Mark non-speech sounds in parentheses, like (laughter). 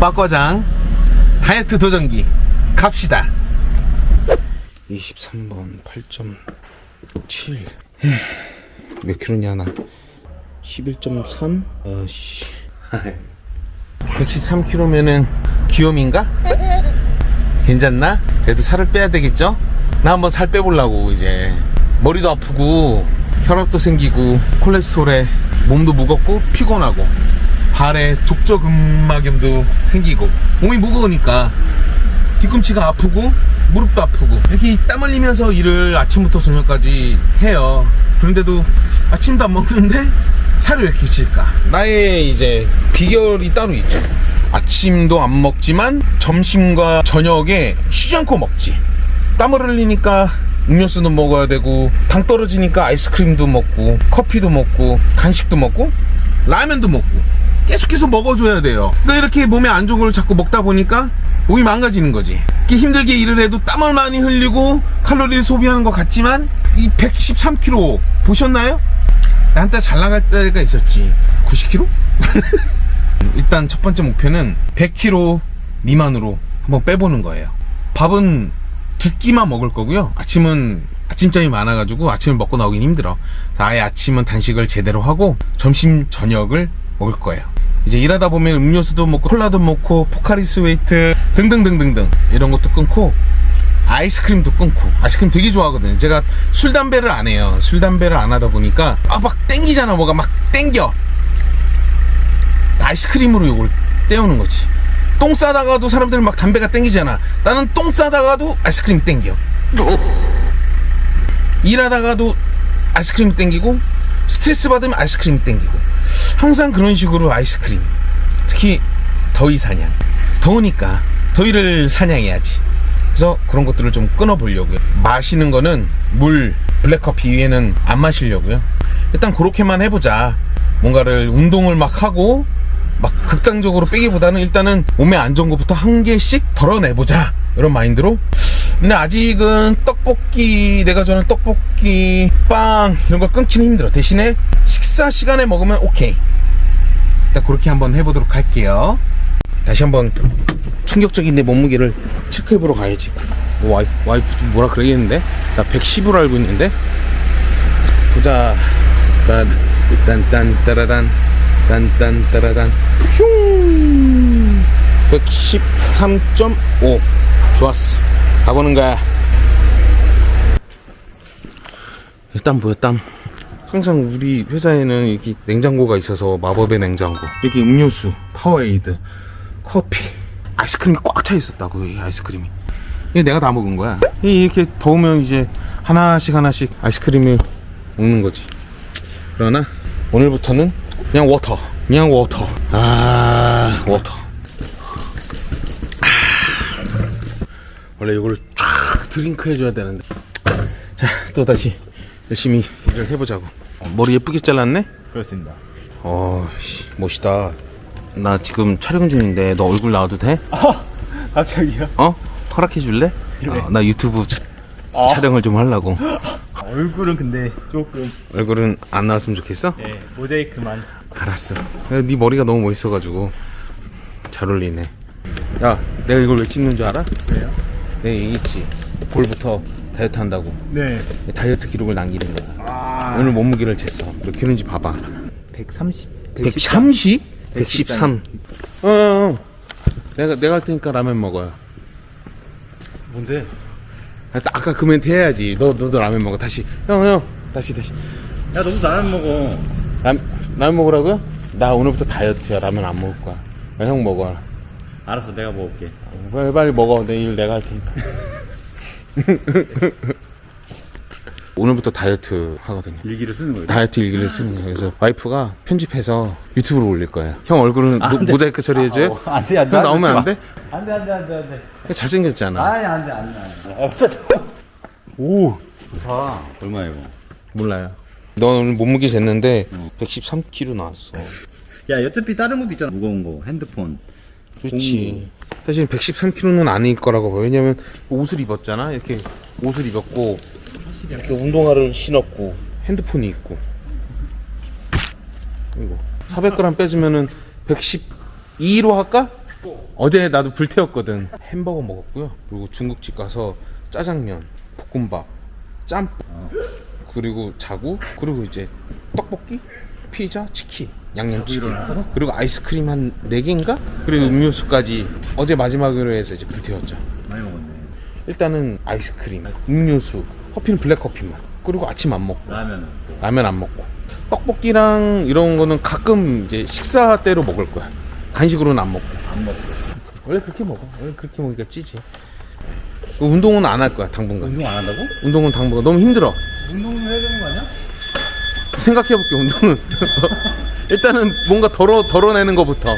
빠과장 다이어트 도전기 갑시다. 23번 8.7몇 킬로냐 나? 11.3 아씨 113kg면은 귀염인가? 괜찮나? 그래도 살을 빼야 되겠죠? 나 한번 살 빼보려고 이제. 머리도 아프고 혈압도 생기고 콜레스테롤에 몸도 무겁고 피곤하고 발에 족저근막염도 생기고 몸이 무거우니까 뒤꿈치가 아프고 무릎도 아프고 이렇게 땀 흘리면서 일을 아침부터 저녁까지 해요. 그런데도 아침도 안 먹는데 살이 왜 이렇게 찔까? 나의 이제 비결이 따로 있죠. 아침도 안 먹지만 점심과 저녁에 쉬지 않고 먹지. 땀을 흘리니까 음료수도 먹어야 되고 당 떨어지니까 아이스크림도 먹고 커피도 먹고 간식도 먹고 라면도 먹고 계속해서 먹어줘야 돼요 그러니까 이렇게 몸에 안 좋은 걸 자꾸 먹다 보니까 몸이 망가지는 거지 힘들게 일을 해도 땀을 많이 흘리고 칼로리를 소비하는 것 같지만 이 113kg 보셨나요? 한때 잘 나갈 때가 있었지 90kg? (laughs) 일단 첫 번째 목표는 100kg 미만으로 한번 빼보는 거예요. 밥은 두 끼만 먹을 거고요. 아침은 아침잠이 많아가지고 아침을 먹고 나오긴 힘들어. 아예 아침은 단식을 제대로 하고 점심 저녁을 먹을 거예요. 이제 일하다 보면 음료수도 먹고 콜라도 먹고 포카리 스웨이트 등등등등등 이런 것도 끊고 아이스크림도 끊고 아이스크림 되게 좋아하거든요. 제가 술 담배를 안 해요. 술 담배를 안 하다 보니까 아 막 땡기잖아. 뭐가 막 땡겨. 아이스크림으로 이걸 때우는 거지. 똥 싸다가도 사람들 막 담배가 땡기잖아. 나는 똥 싸다가도 아이스크림이 땡겨. 일하다가도 아이스크림이 땡기고 스트레스 받으면 아이스크림이 땡기고 항상 그런 식으로 아이스크림. 특히 더위 사냥. 더우니까 더위를 사냥해야지. 그래서 그런 것들을 좀 끊어보려고요. 마시는 거는 물, 블랙커피 위에는 안 마시려고요. 일단 그렇게만 해보자. 뭔가를 운동을 막 하고 막 극단적으로 빼기보다는 일단은 몸에 안 좋은 것부터 한 개씩 덜어내보자. 이런 마인드로. 근데 아직은 떡볶이, 내가 좋아하는 떡볶이, 빵, 이런 거 끊기는 힘들어. 대신에 식사 시간에 먹으면 오케이. 일단 그렇게 한번 해보도록 할게요. 다시 한번 충격적인 내 몸무게를 체크해보러 가야지. 오, 와이프, 와이프도 뭐라 그러겠는데? 나 110으로 알고 있는데? 보자. 딴, 딴, 딴, 따라단. 딴, 딴, 따라단. 슝! 113.5. 좋았어. 가보는 거야. 일단 뭐야, 땀. 항상 우리 회사에는 이렇게 냉장고가 있어서 마법의 냉장고. 이렇게 음료수, 파워에이드, 커피, 아이스크림이 꽉 차 있었다고 이 아이스크림이. 이게 내가 다 먹은 거야. 이- 이렇게 더우면 이제 하나씩 하나씩 아이스크림을 먹는 거지. 그러나 오늘부터는 그냥 워터, 그냥 워터. 아, 워터. 원래 이걸 쫙 드링크 해줘야 되는데. 자, 또 다시 열심히 일을 해보자고. 머리 예쁘게 잘랐네? 그렇습니다. 어, 씨, 멋있다. 나 지금 촬영 중인데 너 얼굴 나와도 돼? 갑자기요? 어? 허락해 줄래? 어, 나 유튜브 차- 아. 촬영을 좀 하려고. 얼굴은 근데 조금 얼굴은 안 나왔으면 좋겠어? 예 모자이크만. 알았어. 야, 네 머리가 너무 멋있어가지고 잘 어울리네. 야, 내가 이걸 왜 찍는 줄 알아? 왜요? 내가 얘기했지. 볼부터 다이어트 한다고. 네. 다이어트 기록을 남기는 거야. 아 오늘 몸무게를 쟀어. 몇 킬로인지 봐봐. 130. 130? 113. 어, 어, 어. 내가 내가 할 테니까 라면 먹어요. 뭔데? 아, 아까 그 멘트 해야지. 너 너도 라면 먹어. 다시. 형 형. 다시 다시. 야 너도 나랑 먹어. 라, 라면 먹으라고요? 나 오늘부터 다이어트야. 라면 안 먹을 거야. 야, 형 먹어. 알았어 내가 먹을게. 빨리 빨리 먹어. 내일 내가 할 테니까. (laughs) 오늘부터 다이어트 하거든요. 일기를 쓰는 거예요. 다이어트 일기를 쓰는 거예요. 그래서 와이프가 편집해서 유튜브로 올릴 거예요. 형 얼굴은 모, 안 돼. 모자이크 처리해줘요? 어, 안 돼 안 돼. 형 나오면 안 돼? 안 돼 안 돼 안 돼 안 돼. 잘생겼잖아. 아니 안 돼 안돼. 오. 좋다. 얼마야 이거? 몰라요. 너 오늘 몸무게 쟀는데 113kg 나왔어. 야 어차피 다른 것도 있잖아. 무거운 거 핸드폰. 그렇지. 사실 113kg는 아닐 거라고 봐요. 왜냐면 옷을 입었잖아. 이렇게 옷을 입었고 이렇게 운동화를 신었고 핸드폰이 있고. 이거 400g 빼주면은 112로 할까? 어제 나도 불태웠거든. 햄버거 먹었고요. 그리고 중국집 가서 짜장면, 볶음밥, 짬뽕, 그리고 자고, 그리고 이제 떡볶이, 피자, 치킨, 양념치킨, 일어나서? 그리고 아이스크림 한 4개인가? 그리고 음료수까지 어제 마지막으로 해서 이제 불태웠죠. 많이 먹었네. 일단은 아이스크림, 음료수, 커피는 블랙커피만. 그리고 아침 안 먹고, 라면은 또. 라면 안 먹고. 떡볶이랑 이런 거는 가끔 이제 식사 때로 먹을 거야. 간식으로는 안 먹고. 안 먹고. 원래 그렇게 먹어. 원래 그렇게 먹으니까 찌지. 운동은 안 할 거야, 당분간. 운동 안 한다고? 운동은 당분간. 너무 힘들어. 운동을 해야 되는? 생각해볼게, 운동은. (laughs) 일단은 뭔가 덜어, 덜어내는 것부터.